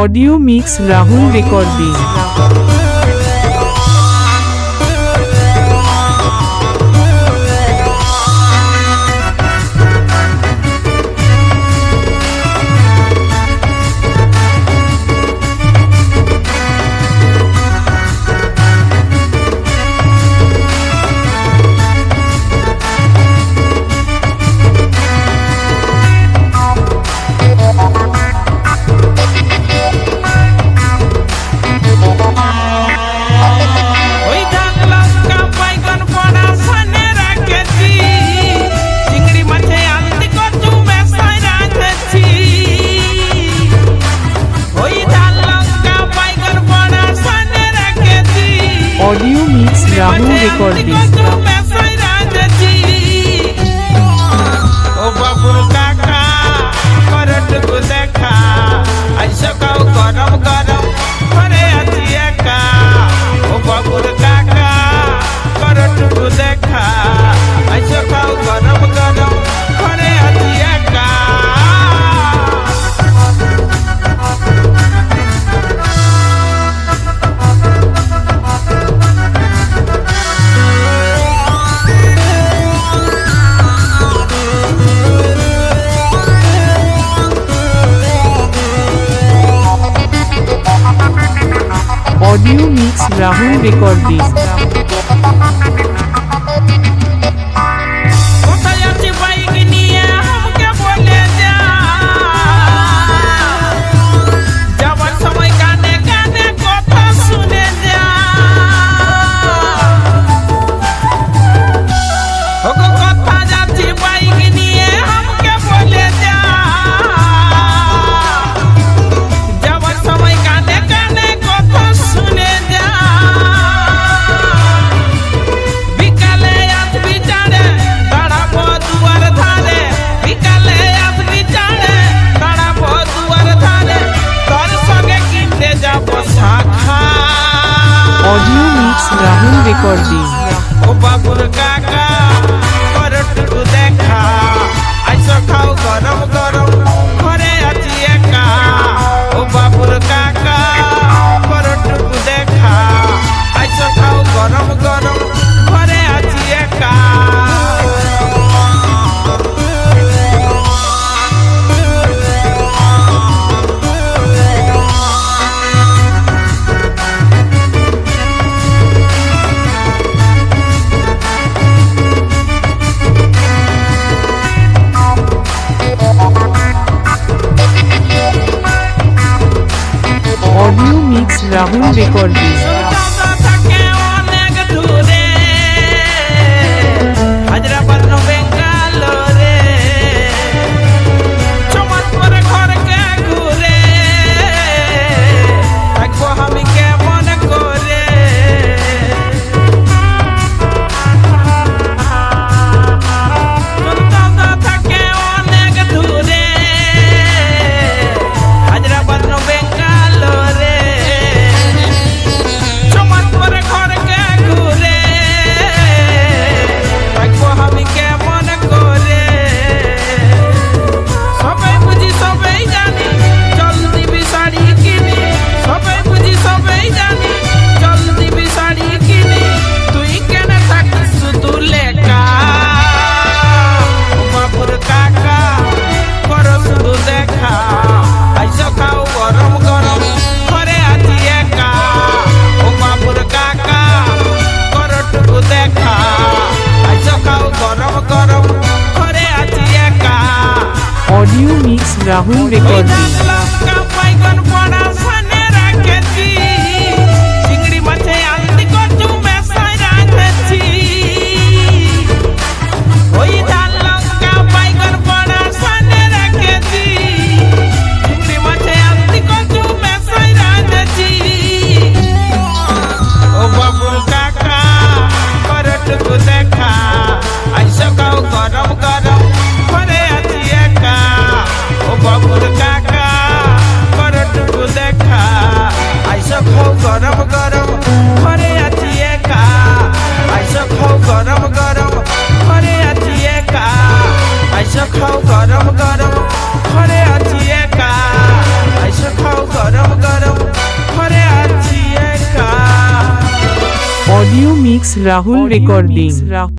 Audio mix Rahul recording record this. Rahul Recordings. por ti. Rahul Recordings. Rahul recording mix Rahul recording